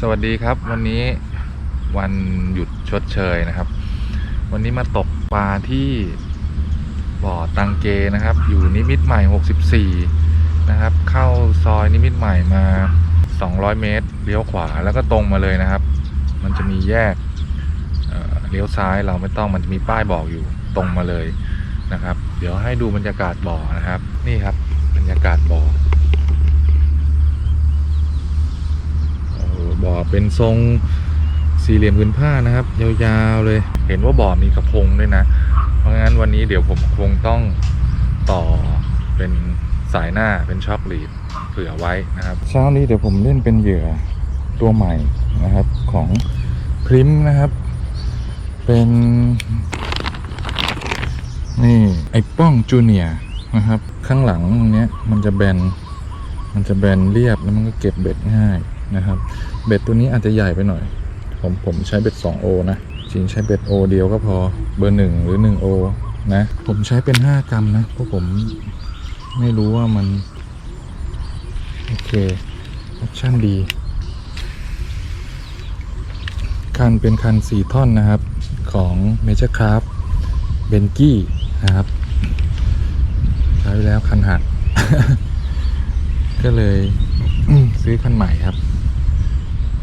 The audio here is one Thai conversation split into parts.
สวัสดีครับวันนี้วันหยุดชดเชยนะครับ วันนี้มาตกปลาที่บ่อตังเกนะครับ อยู่นิมิตรใหม่ 64 นะครับ เข้าซอยนิมิตรใหม่มา 200 เมตรเลี้ยวขวาแล้วก็ตรงมาเลยนะครับ มันจะมีแยกเเลี้ยวซ้ายเราไม่ต้องมันจะมีป้ายบอกอยู่ตรงมาเลยนะครับ เดี๋ยวให้ดูบรรยากาศบ่อนะครับ นี่ครับบรรยากาศบ่อ โอ้โหบ่อ เป็นทรงสี่เหลี่ยมพื้นผ้านะครับ ยาวๆเลย เห็นว่าบ่อมีกระพงด้วยนะ เพราะงั้นวันนี้เดี๋ยวผมคงต้องต่อเป็นสายหน้าเป็นช็อคลีดเผื่อไว้นะครับเช้านี้เดี๋ยวผมเล่นเป็นเหยื่อตัวใหม่นะครับของพริมนะครับ เป็นนี่ไอ้ป้องจูเนียนะครับ ข้างหลังตรงเนี้ยมันจะแบน มันจะแบนเรียบแล้วมันก็เก็บเบ็ดง่าย นะครับ เบ็ดตัวนี้อาจจะใหญ่ไปหน่อย ผมผมใช้เบ็ด 2O นะจริงใช้เบ็ด O เดียวก็พอเบอร์1หรือ 1O นะ ผมใช้เป็น 5 กรัมนะเพราะผมไม่รู้ว่ามัน โอเคออปชั่นดี คันเป็นคัน 4 ท่อนนะครับของ m a j o r Craft b e n g i นะครับใช้ไปแล้วคันหักก็เลยซื้อคันใหม่ครับ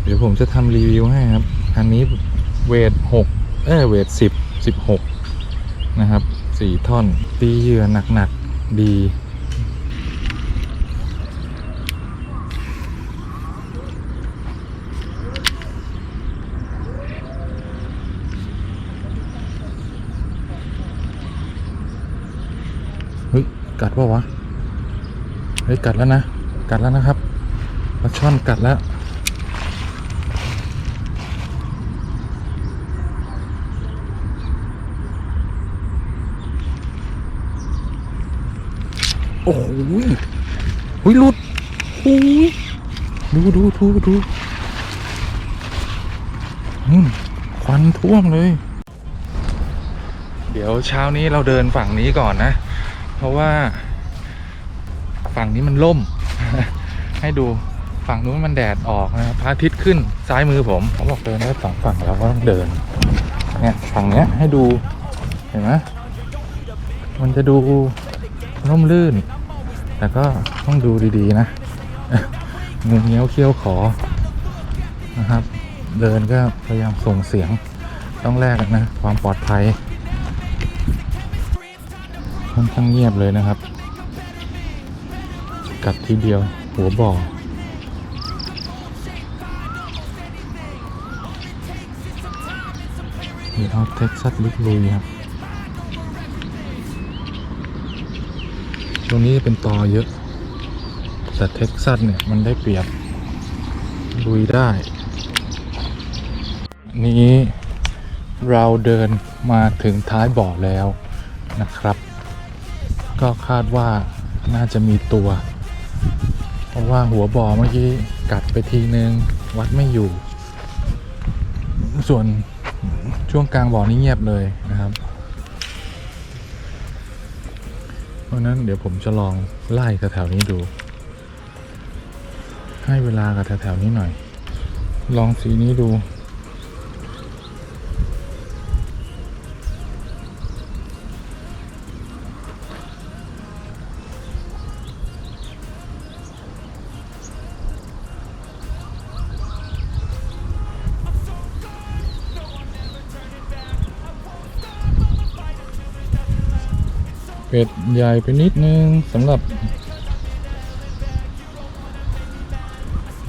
เดี๋ยวผมจะทำรีวิวให้ครับคันนี้เวทหกเออเวทสิบสิบหกนะครับสี่ท่อน ตีเหยื่อหนักๆ ดีเฮ้ย กัดปะวะ เฮ้ย กัดแล้วนะ กัดแล้วนะครับปลาช่อนกัดแล้ว โอ้โหยหุยหลุดหุยดูดูดูดูอืมควันท่วมเลย เดี๋ยวเช้านี้เราเดินฝั่งนี้ก่อนนะ เพราะว่า ฝั่งนี้มันล่ม ให้ดูฝั่งนู้นมันแดดออกนะครับพระอาทิตย์ขึ้นซ้ายมือผมเขาบอกเดินได้สองฝั่งเราก็ต้องเดินเนี่ยฝั่งเนี้ยให้ดูเห็นไหมมันจะดู ร่มรื่น แต่ก็ต้องดูดีๆนะงูเงี้ยวเขี้ยวขอนะครับ เดินก็พยายามส่งเสียงต้องแลกนะ ความปลอดภัยค่อนข้างเงียบเลยนะครับ กัดทีเดียวหัวบ่อมีเอาเท็กซัสลิกลุยครับ รงนี้เป็นตอเยอะ แต่เท็กซัสเนี่ยมันได้เปรียบลุยได้นี้เราเดินมาถึงท้ายบ่อแล้วนะครับ ก็คาดว่าน่าจะมีตัว เพราะว่าหัวบ่อเมื่อกี้กัดไปทีนึง วัดไม่อยู่ ส่วนช่วงกลางบ่อนี่เงียบเลยนะครับ เพ ราะนั้นเดี๋ยวผมจะลองไล่แถวๆนี้ดู ให้เวลากับแถวๆนี้หน่อย ลองสีนี้ดู เป็ดใหญ่ไปนิดนึงสำหรับ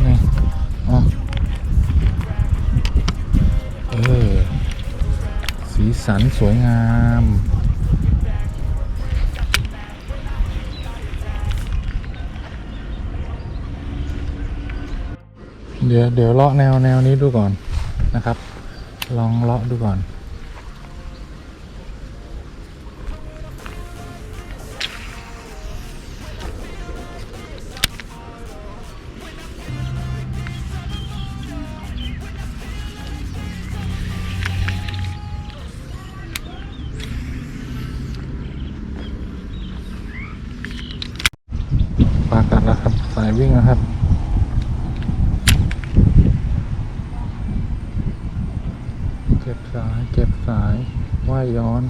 นี่อะเออ สีสันสวยงามเดี๋ยวเดี๋ยวเลาะแนวแนวนี้ดูก่อนนะครับ ลองเลาะดูก่อน สายเก็บสายว่ายย้อน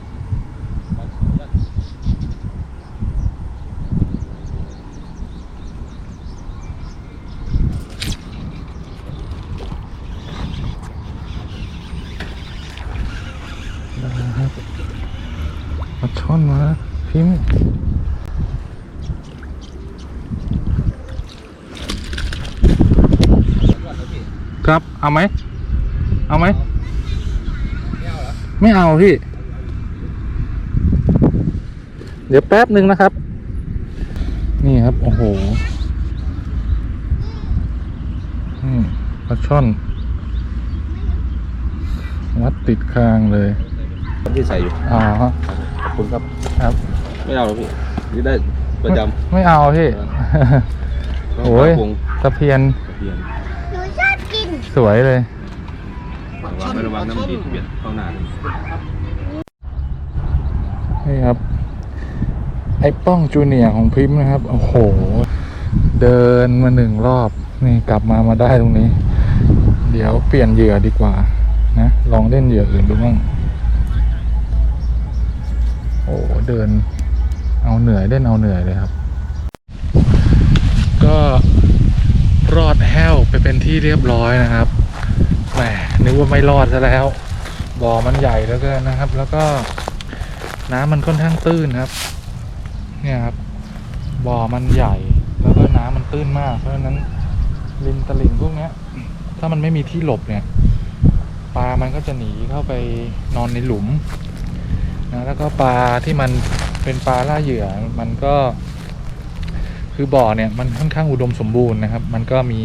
นะครับมาช่อนมาพิมพ์ครับ เอาไหม เอาไหม ไม่เอาพี่ เดี๋ยวแป๊บหนึ่งนะครับ นี่ครับ โอ้โหอืมปลาช่อน วัดติดคางเลย ที่ใส่อยู่ อ๋อ ขอบคุณครับ ครับ ไม่เอาหรอกพี่นี่ได้ประจไม่เอาพี่ำโอ้ยปรุงตะเพียนเปลี่ยน หนูชอบกิน สวยเลย ระวังระวังน้ำมันดีเปลี่ยนเข้าหน้านี่ครับ ไอ้ป้องจูเนียของพิมพ์นะครับ โอ้โห เดินมาหนึ่งรอบ นี่กลับมามาได้ตรงนี้ เดี๋ยวเปลี่ยนเหยื่อดีกว่า นะ ลองเล่นเหยื่ออื่นดูบ้างโอ้เดิน เอาเหนื่อยเล่นเอาเหนื่อยเลยครับ ก็รอดแห้วไปเป็นที่เรียบร้อยนะครับ แหมนึกว่าไม่รอดซะแล้วบ่อมันใหญ่แล้วกินนะครับ แล้วก็น้ำมันค่อนข้างตื้นครับ เนี่ยครับบ่อมันใหญ่ แล้วก็น้ำมันตื้นมาก เพราะฉะนั้นริมตลิ่งพวกเนี้ย ถ้ามันไม่มีที่หลบเนี่ยปลามันก็จะหนีเข้าไปนอนในหลุมนะแล้วก็ปลาที่มันเป็นปลาล่าเหยื่อมันก็คือบ่อเนี่ยมันค่อนข้างอุดมสมบูรณ์นะครับ มันก็มี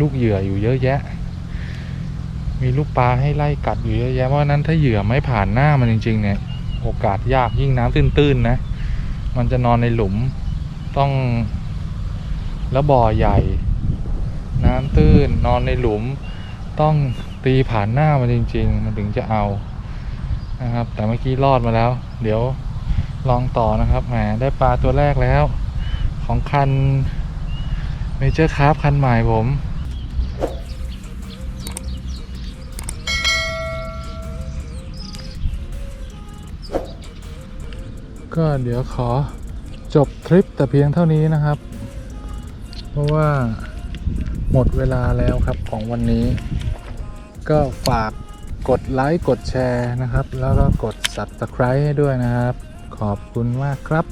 ลูกเหยื่ออยู่เยอะแยะ มีลูกปลาให้ไล่กัดอยู่เยอะแยะเพราะนั้นถ้าเหยื่อไม่ผ่านหน้ามันจริง ๆ เนี่ย โอกาสยากยิ่งน้ำตื้นๆนะ มันจะนอนในหลุมต้องแล้วบ่อใหญ่ น้ำตื้นนอนในหลุม ต้องตีผ่านหน้ามันจริง ๆ มันถึงจะเอานะครับ แต่เมื่อกี้รอดมาแล้ว เดี๋ยวลองต่อนะครับแหมได้ปลาตัวแรกแล้ว ของคันเมเจอร์คราฟคันใหม่ผม ก็เดี๋ยวขอจบทริปแต่เพียงเท่านี้นะครับ เพราะว่าหมดเวลาแล้วครับของวันนี้ ก็ฝากกดไลค์กดแชร์นะครับ แล้วก็กด subscribe ให้ด้วยนะครับ ขอบคุณมากครับ